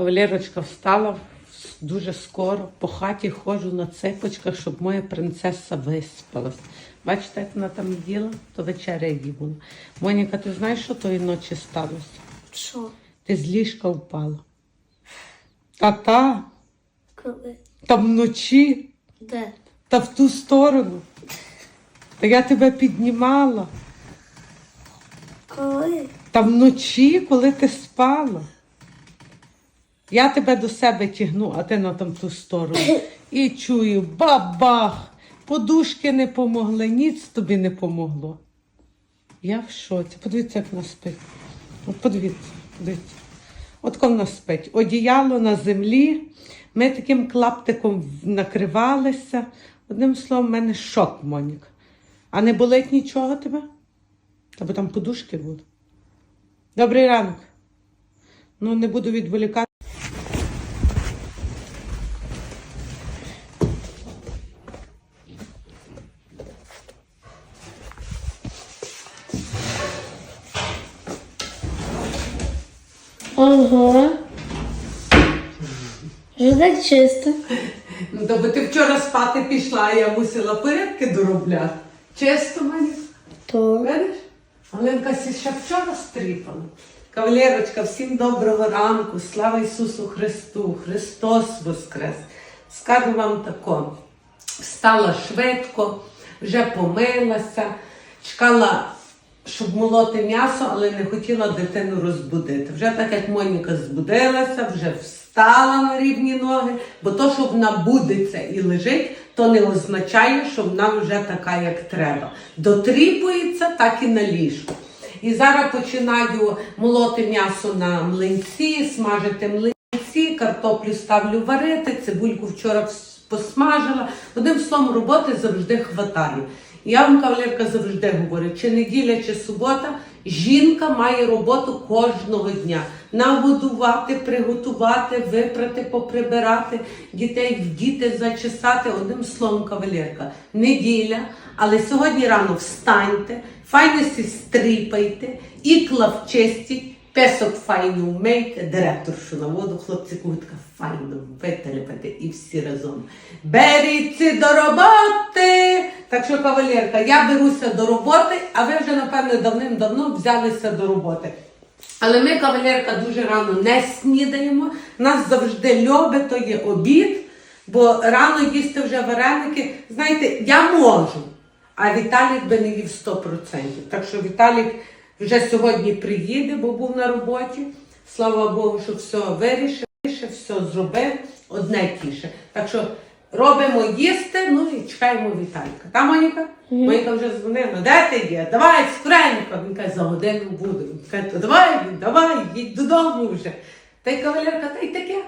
Кавалерочка встала дуже скоро, по хаті ходжу на цепочках, щоб моя принцеса виспалась. Бачите, як вона там їла, то вечеря її була. Моніка, ти знаєш, що тої ночі сталося? Що? Ти з ліжка впала. Та-та, Коли? та вночі, Де? та в ту сторону. Та я тебе піднімала. Коли? Та вночі, коли ти спала. Я тебе до себе тягну, а ти на там ту сторону. І чую, бабах! Подушки не помогли, ніц тобі не помогло. Я в шоці. Подивіться, як вона спить. От подивіться, подивіться. От коли вона спить. Одіяло на землі. Ми таким клаптиком накривалися. Одним словом, в мене шок, Моніка. А не болить нічого тебе? Та бо там подушки були. Добрий ранок. Ну, не буду відволікати. Ого. Вже чисто. Ну, то бо ти вчора спати пішла, я мусила порядки доробляти. Чисто мені. То. Видиш? Оленка ще вчора стріпала. Кавалерочка, всім доброго ранку. Слава Ісусу Христу! Христос Воскрес! Скажу вам тако. Встала швидко, вже помилася, чекала, щоб молоти м'ясо, але не хотіла дитину розбудити. Вже так як Моніка збудилася, вже встала на рівні ноги, бо то, що вона будеться і лежить, то не означає, що вона вже така, як треба. Дотріпується, так і на ліжку. І зараз починаю молоти м'ясо на млинці, смажити млинці, картоплю ставлю варити, цибульку вчора посмажила. Одним словом, роботи завжди хватає. Я вам, кавалерка, завжди говорю, чи неділя, чи субота, жінка має роботу кожного дня. Нагодувати, приготувати, випрати, поприбирати, дітей вдіти, зачесати. Одним словом, кавалерка, неділя. Але сьогодні рано встаньте, файно сі стріпайте, ікла вчистіть, песок файно вмийте, директоршу на воду, хлопці кутка файно вителепати і всі разом. Беріться до роботи! Так що, кавалерка, я беруся до роботи, а ви вже, напевно, давним-давно взялися до роботи. Але ми, кавалерка, дуже рано не снідаємо. Нас завжди любить, то є обід, бо рано їсти вже вареники. Знаєте, я можу, а Віталік би не їв 100%. Так що Віталік вже сьогодні приїде, бо був на роботі. Слава Богу, що все вирішив, все зробив, одне тіше. Так що робимо їсти, ну і чекаємо Віталіка. Та, Моніка? Моніка вже дзвонила. Де ти є? Давай, скоренько. Він каже, за годину буду. Він каже, давай, давай, їдь додому вже. Та й кавалерка, та й таке.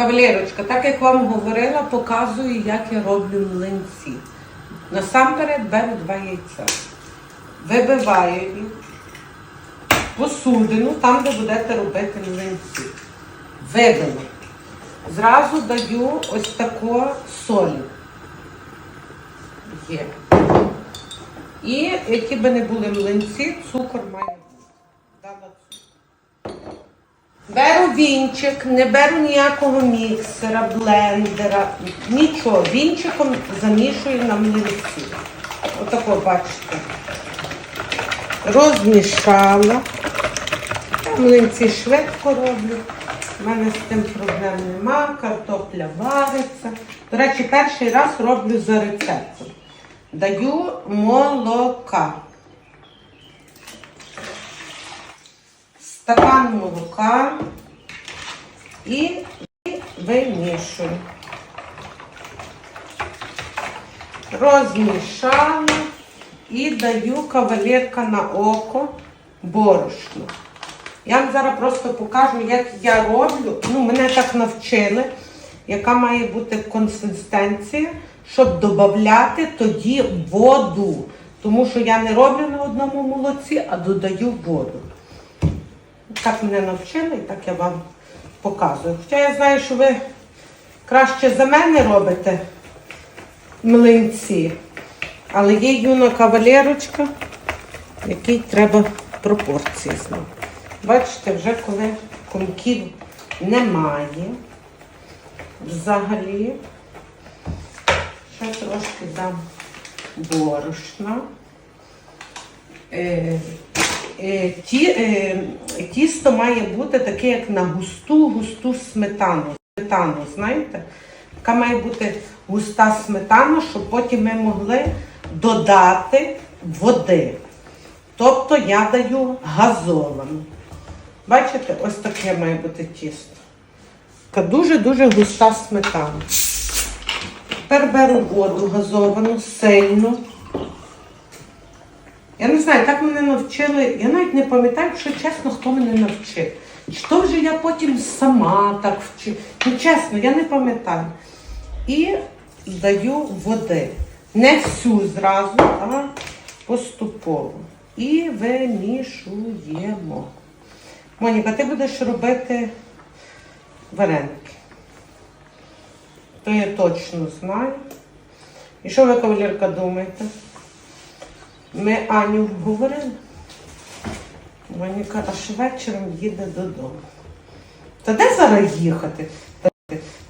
Кавалерочка, так як вам говорила, показую, як я роблю млинці. Насамперед беру два яйця. Вибиваю їх посудину, там, де будете робити млинці. Вибила. Зразу даю ось тако солі. Є. І які би не були млинці, цукор має бути. Дала цукор. Беру вінчик, не беру ніякого міксера, блендера, нічого. Вінчиком замішую на млинці. Отако, бачите. Розмішала. Млинці швидко роблю. У мене з тим проблем нема, картопля вариться. До речі, перший раз роблю за рецептом. Даю молока. Стакан молока і вимішую. Розмішала і даю кавалерка на око борошно. Я вам зараз просто покажу, як я роблю. Ну, мене так навчили, яка має бути консистенція, щоб додати тоді воду. Тому що я не роблю на одному молоці, а додаю воду. Так мене навчили, і так я вам показую. Хоча я знаю, що ви краще за мене робите млинці. Але є юна кавалерочка, якій треба пропорції знати. Бачите, вже коли комків немає взагалі, ще трошки дам борошна. Е, ті, е, тісто має бути таке, як на густу, густу сметану. Сметану, знаєте? Така має бути густа сметана, щоб потім ми могли додати води. Тобто я даю газовану. Бачите, ось таке має бути тісто. Така дуже-дуже густа сметана. Тепер беру воду газовану, сильну. Я не знаю, так мене навчили. Я навіть не пам'ятаю, якщо чесно, хто мене навчив. Чи то вже я потім сама так вчив. Ну, чесно, я не пам'ятаю. І даю води. Не всю зразу, а поступово. І вимішуємо. Моніка, ти будеш робити вареники. То я точно знаю. І що ви, кавалерка, думаєте? Ми Аню вговорили. Моніка аж вечором їде додому. Та де зараз їхати? Та,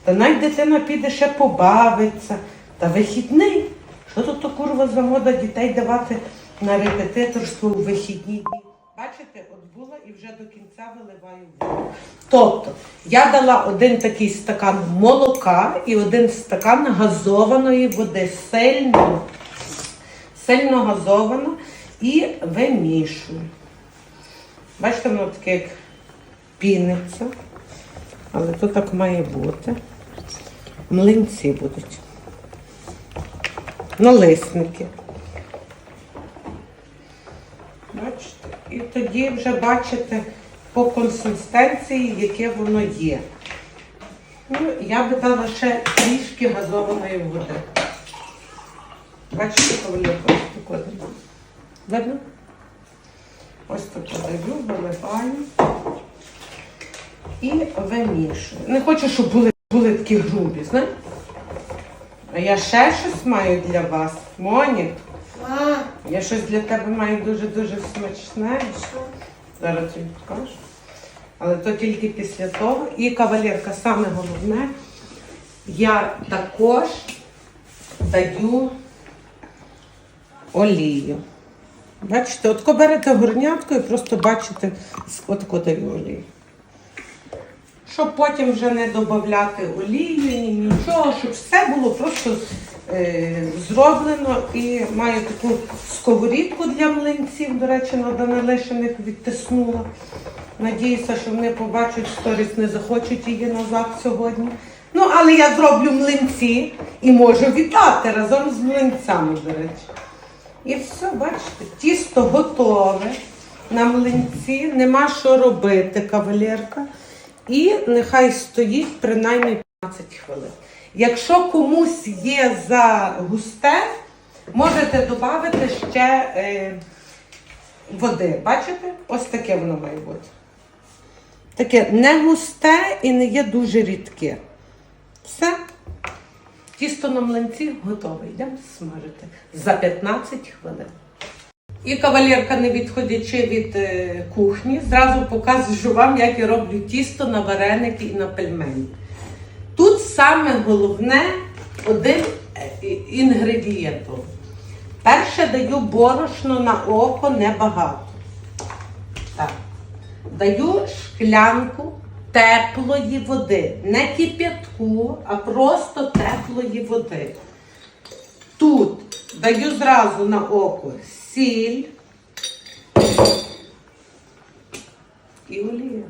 та навіть дитина піде ще побавиться. Та вихідний. Що тут то курва за мода дітей давати на репетиторство у вихідні дні? Бачите, от була і вже до кінця виливаю воду. Тобто, я дала один такий стакан молока і один стакан газованої води. Сильно сильно газовано і вимішую. Бачите, воно таке як піниться, але то так має бути. Млинці будуть. Налисники. Бачите? І тоді вже бачите по консистенції, яке воно є. Ну, я би дала ще трішки газованої води. Бачите, кавалерка, таку. Видно? Ось так подаю, виливаю і вимішую. Не хочу, щоб були, були такі грубі, знаєте? А я ще щось маю для вас. Монік, Мам, я щось для тебе маю дуже-дуже смачне. Зараз тобі покажу. Але то тільки після того. І кавалерка, саме головне, я також даю олію. Бачите, от берете горнятку і просто бачите, отко даю олію. Щоб потім вже не додати олію, ні нічого, щоб все було просто е, зроблено і маю таку сковорідку для млинців, до речі, на Данилишиних відтиснула. Надіюся, що вони побачать сторіс, не захочуть її назад сьогодні. Ну, але я зроблю млинці і можу віддати разом з млинцями, до речі. І все, бачите, тісто готове на млинці, нема що робити, кавалерка. І нехай стоїть принаймні 15 хвилин. Якщо комусь є за густе, можете додати ще е, води. Бачите? Ось таке воно має бути. Таке не густе і не є дуже рідке. Все. Тісто на млинці готове. Йдемо смажити за 15 хвилин. І кавалерка, не відходячи від е, кухні, зразу показую вам, як я роблю тісто на вареники і на пельмені. Тут саме головне один е, інгредієнт. Перше даю борошно на око небагато. Так. Даю шклянку теплої води. Не кип'ятку, а просто теплої води. Тут даю зразу на око сіль і олію.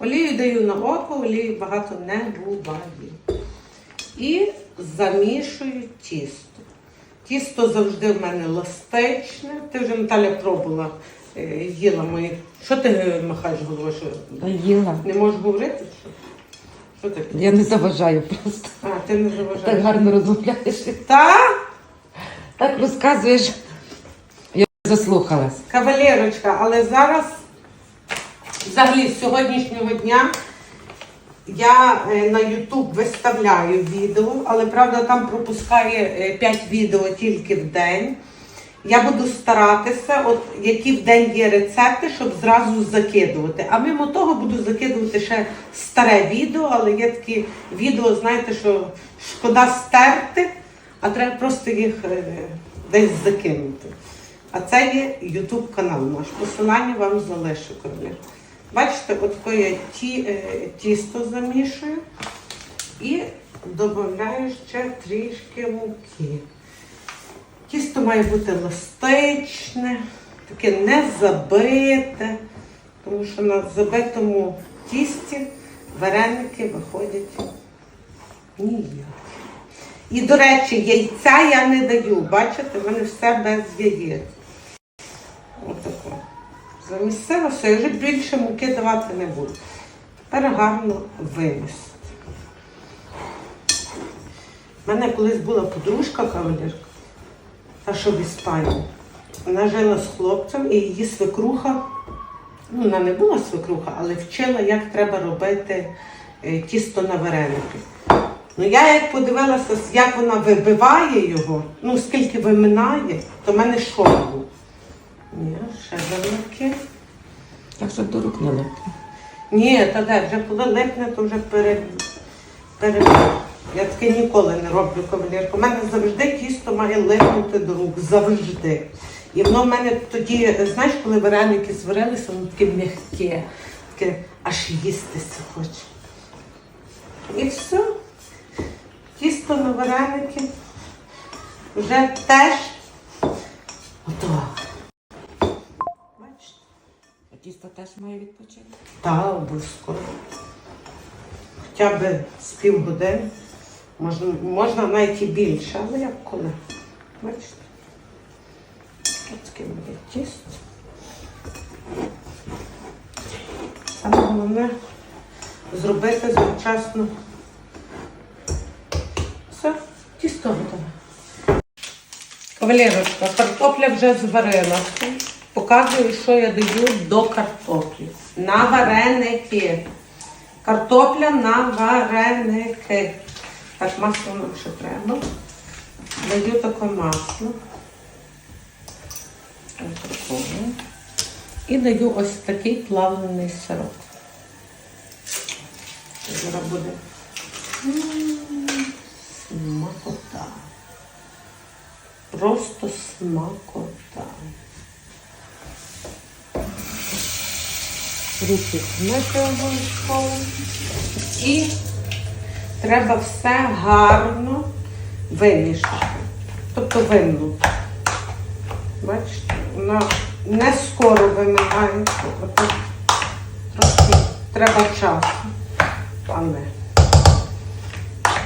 Олію даю на око, олії багато не буває. І замішую тісто. Тісто завжди в мене еластичне. Ти вже Наталя пробувала, їла мої. Що ти е, махаєш головою? Що їла. не можеш говорити? Що, ти? Я не заважаю просто. А, ти не Так гарно розмовляєш. Та? Так розказуєш. Я заслухалась. Кавалерочка, але зараз Взагалі, з сьогоднішнього дня я е, на YouTube виставляю відео, але правда там пропускає 5 відео тільки в день. Я буду старатися, от які в день є рецепти, щоб зразу закидувати. А мимо того буду закидувати ще старе відео, але є такі відео, знаєте, що шкода стерти, а треба просто їх е, десь закинути. А це є YouTube канал наш. Посилання вам залишу, кавалер. Бачите, от таке я ті, е, тісто замішую і додаю ще трішки муки. Тісто має бути еластичне, таке не забите, тому що на забитому тісті вареники виходять ніякі. І, до речі, яйця я не даю. Бачите, в мене все без яєць. Отако. Замісила все, я вже більше муки давати не буду. Тепер гарно вимісити. У мене колись була подружка кавалерка, та що в Іспанії. Вона жила з хлопцем і її свекруха, ну вона не була свекруха, але вчила, як треба робити е, тісто на вареники. Ну я як подивилася, як вона вибиває його, ну скільки виминає, то в мене шок був. Ні, ще завитки. Так, щоб до рук не липне. Ні, та де, вже коли липне, то вже пере... пере... Я таке ніколи не роблю кавалерку. У мене завжди тісто має липнути до рук. Завжди. І воно в мене тоді, знаєш, коли вареники зварилися, воно таке м'яке, таке аж їстися хоче. І все. Тісто на вареники вже теж готово. Бачите? А тісто теж має відпочити. Та, обов'язково. Хоча б з півгодини. Можна, можна навіть більше, але як коли. Бачите? Ось буде тісто. Саме головне зробити завчасно. Все, тісто готове. Кавалерочка, картопля вже зварилася. Показую, що я даю до картоплі. На вареники. Картопля на вареники. Так, масло нам ще треба. Даю таке масло. І даю ось такий плавлений сироп. Зараз буде смакота. Просто смакота. Руки змити обов'язково. І треба все гарно вимішати. Тобто вимнути. Бачите, вона не скоро виминається. Отак Трохи треба часу. Але,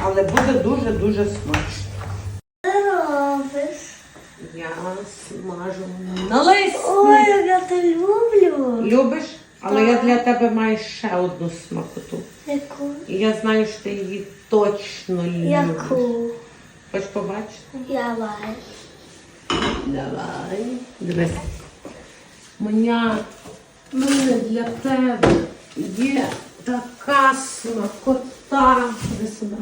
але буде дуже-дуже смачно. Я смажу на листі. Ой, я те люблю. Любиш? Але я для тебе маю ще одну смакоту. Яку? І я знаю, що ти її точно любиш. Яку? Хочеш побачити? Лай. Давай. Дивись. Мене для тебе є така смакота. Іди сюди.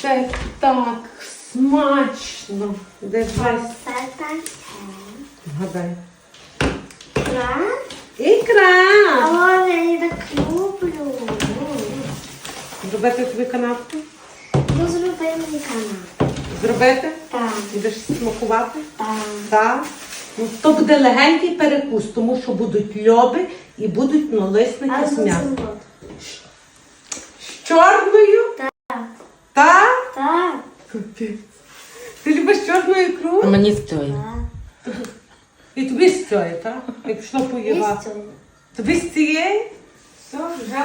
Це так смачно. Дивись. Гадай. Так? Ікра! А я її так люблю. Зробити тобі канапку? Ну, зроби мені канал. Зробити? Так, Будеш смакувати? так. Так. Ну, то буде легенький перекус, тому що будуть льоби і будуть налисники А з м'ясом. З чорною? Так. Так? Так. Капець. Ти любиш чорну А ікру? мені стоїть. І тобі з цієї, так? Як пішло І поївати. Тобі з цієї? Все, вже.